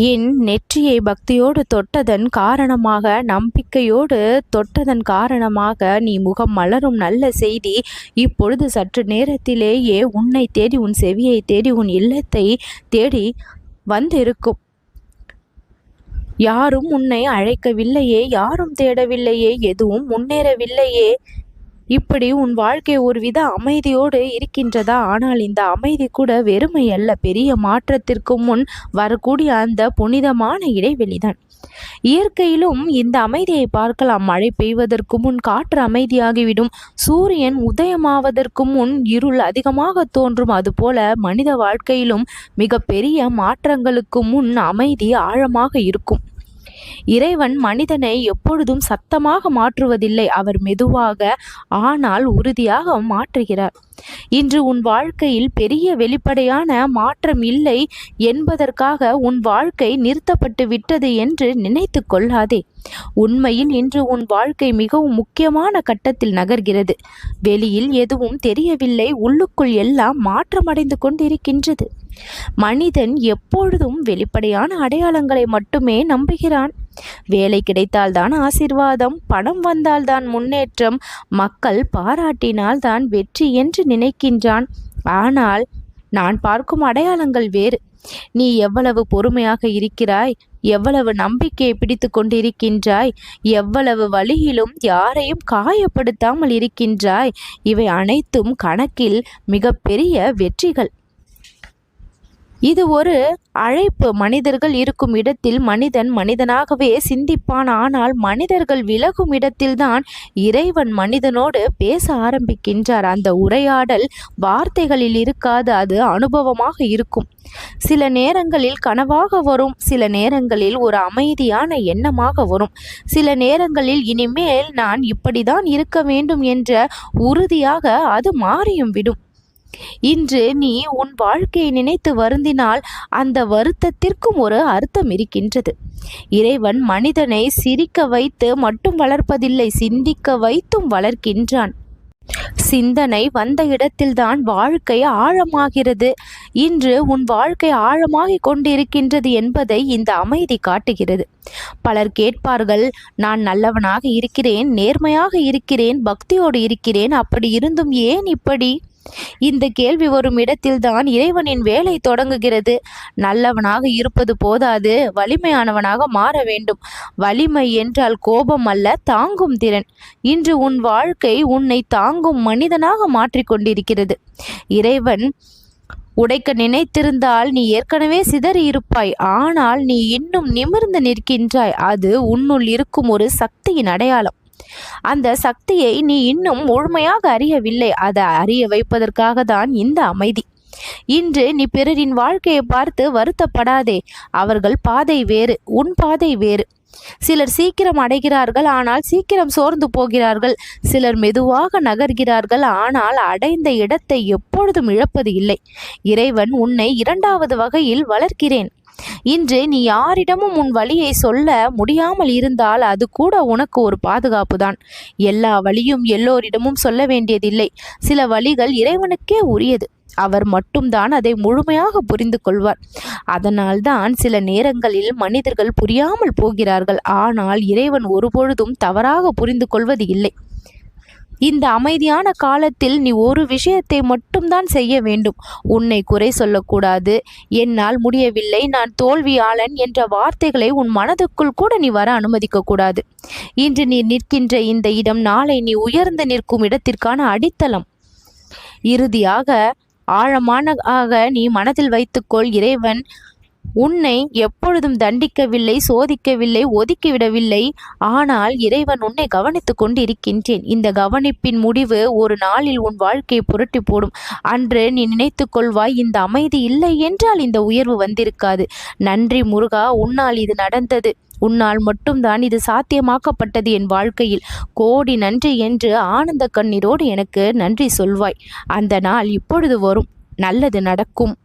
என் நெற்றியை பக்தியோடு தொட்டதன் காரணமாக நம்பிக்கையோடு தொட்டதன் காரணமாக நீ முகம் மலரும் நல்ல செய்தி. இப்பொழுது சற்று நேரத்திலேயே உன்னை தேடி உன் செவியை தேடி உன் இல்லத்தை தேடி வந்திருக்கும். யாரும் உன்னை அழைக்கவில்லையே யாரும் தேடவில்லையே எதுவும் முன்னேறவில்லையே. இப்படி உன் வாழ்க்கை ஒருவித அமைதியோடு இருக்கின்றதா? ஆனால் இந்த அமைதி கூட வெறுமை அல்ல. பெரிய மாற்றத்திற்கு முன் வரக்கூடிய அந்த புனிதமான இடைவெளிதான். இயற்கையிலும் இந்த அமைதியை பார்க்கலாம். மழை பெய்வதற்கு முன் காற்று அமைதியாகிவிடும். சூரியன் உதயமாவதற்கு முன் இருள் அதிகமாக தோன்றும். அதுபோல மனித வாழ்க்கையிலும் மிக பெரிய மாற்றங்களுக்கு முன் அமைதி ஆழமாக இருக்கும். இறைவன் மனிதனை எப்பொழுதும் சத்தமாக மாற்றுவதில்லை. அவர் மெதுவாக ஆனால் உறுதியாக மாற்றுகிறார். இன்று உன் வாழ்க்கையில் பெரிய வெளிப்படையான மாற்றம் இல்லை என்பதற்காக உன் வாழ்க்கை நிறுத்தப்பட்டு விட்டது என்று நினைத்து கொள்ளாதே. உண்மையில் இன்று உன் வாழ்க்கை மிகவும் முக்கியமான கட்டத்தில் நகர்கிறது. வெளியில் எதுவும் தெரியவில்லை. உள்ளுக்குள் எல்லாம் மாற்றமடைந்து கொண்டிருக்கின்றது. மனிதன் எப்பொழுதும் வெளிப்படையான அடையாளங்களை மட்டுமே நம்புகிறான். வேலை கிடைத்தால்தான் ஆசிர்வாதம் பணம் வந்தால்தான் முன்னேற்றம் மக்கள் பாராட்டினால் தான் வெற்றி என்று நினைக்கின்றான். ஆனால் நான் பார்க்கும் அடையாளங்கள் வேறு. நீ எவ்வளவு பொறுமையாக இருக்கிறாய் எவ்வளவு நம்பிக்கையை பிடித்து கொண்டிருக்கின்றாய் எவ்வளவு வழியிலும் யாரையும் காயப்படுத்தாமல் இருக்கின்றாய் இவை அனைத்தும் கணக்கில் மிகப்பெரிய வெற்றிகள். இது ஒரு அழைப்பு. மனிதர்கள் இருக்கும் இடத்தில் மனிதன் மனிதனாகவே சிந்திப்பான். ஆனால் மனிதர்கள் விலகும் இடத்தில்தான் இறைவன் மனிதனோடு பேச ஆரம்பிக்கின்றார். அந்த உரையாடல் வார்த்தைகளில் இருக்காது அது அனுபவமாக இருக்கும். சில நேரங்களில் கனவாக வரும் சில நேரங்களில் ஒரு அமைதியான எண்ணமாக வரும். சில நேரங்களில் இனிமேல் நான் இப்படிதான் இருக்க வேண்டும் என்ற உறுதியாக அது மாறியும் விடும். இன்று நீ உன் வாழ்க்கையை நினைத்து வருந்தினால் அந்த வருத்தத்திற்கும் ஒரு அர்த்தம் இருக்கின்றது. இறைவன் மனிதனை சிரிக்க வைத்து மட்டும் வளர்ப்பதில்லை சிந்திக்க வைத்தும் வளர்க்கின்றான். சிந்தனை வந்த இடத்தில்தான் வாழ்க்கை ஆழமாகிறது. இன்று உன் வாழ்க்கை ஆழமாகிக் கொண்டிருக்கின்றது என்பதை இந்த அமைதி காட்டுகிறது. பலர் கேட்பார்கள் நான் நல்லவனாக இருக்கிறேன் நேர்மையாக இருக்கிறேன் பக்தியோடு இருக்கிறேன் அப்படி இருந்தும் ஏன் இப்படி? இந்த கேள்வி வரும் இடத்தில்தான் இறைவனின் வேலை தொடங்குகிறது. நல்லவனாக இருப்பது போதாது வலிமையானவனாக மாற வேண்டும். வலிமை என்றால் கோபம் அல்ல தாங்கும் திறன். இன்று உன் வாழ்க்கை உன்னை தாங்கும் மனிதனாக மாற்றிக்கொண்டிருக்கிறது இறைவன் உடைக்க நினைத்திருந்தால் நீ ஏற்கனவே சிதறி இருப்பாய். ஆனால் நீ இன்னும் நிமிர்ந்து நிற்கின்றாய். அது உன்னுள் இருக்கும் ஒரு சக்தியின் அடையாளம். அந்த சக்தியை நீ இன்னும் முழுமையாக அறியவில்லை. அதை அறிய வைப்பதற்காக தான் இந்த அமைதி. இன்று நீ பிறரின் வாழ்க்கையை பார்த்து வருத்தப்படாதே. அவர்கள் பாதை வேறு உன் பாதை வேறு. சிலர் சீக்கிரம் அடைகிறார்கள் ஆனால் சீக்கிரம் சோர்ந்து போகிறார்கள். சிலர் மெதுவாக நகர்கிறார்கள் ஆனால் அடைந்த இடத்தை எப்பொழுதும் இழப்பது இல்லை. இறைவன் உன்னை இரண்டாவது வகையில் வளர்க்கிறேன். இன்று நீ யாரிடமும் உன் வழியை சொல்ல முடியாமல் இருந்தால் அது கூட உனக்கு ஒரு பாதுகாப்பு தான் எல்லா வழியும் எல்லோரிடமும் சொல்ல வேண்டியதில்லை. சில வழிகள் இறைவனுக்கே உரியது. அவர் மட்டும்தான் அதை முழுமையாக புரிந்து கொள்வார். அதனால்தான் சில நேரங்களில் மனிதர்கள் புரியாமல் போகிறார்கள். ஆனால் இறைவன் ஒருபொழுதும் தவறாக புரிந்து கொள்வது இல்லை. இந்த அமைதியான காலத்தில் நீ ஒரு விஷயத்தை மட்டும்தான் செய்ய வேண்டும். உன்னை குறை சொல்லக்கூடாது. என்னால் முடியவில்லை. நான் தோல்வியாளன் என்ற வார்த்தைகளை உன் மனதுக்குள் கூட நீ வர அனுமதிக்க கூடாது இன்று நீ நிற்கின்ற இந்த இடம் நாளை நீ உயர்ந்து நிற்கும் இடத்திற்கான அடித்தளம். இறுதியாக ஆழமான ஆக நீ மனதில் வைத்துக்கொள் இறைவன் உன்னை எப்பொழுதும் தண்டிக்கவில்லை சோதிக்கவில்லை ஒதுக்கிவிடவில்லை. ஆனால் இறைவன் உன்னை கவனித்து கொண்டு இருக்கின்றேன் இந்த கவனிப்பின் முடிவு ஒரு நாளில் உன் வாழ்க்கையை புரட்டி போடும். அன்று நீ நினைத்து கொள்வாய் இந்த அமைதி இல்லை என்றால் இந்த உயர்வு வந்திருக்காது. நன்றி முருகா உன்னால் இது நடந்தது. உன்னால் மட்டும்தான் இது சாத்தியமாக்கப்பட்டது என் வாழ்க்கையில். கோடி நன்றி என்று ஆனந்த கண்ணீரோடு எனக்கு நன்றி சொல்வாய். அந்த நாள் இப்பொழுது வரும். நல்லது நடக்கும்.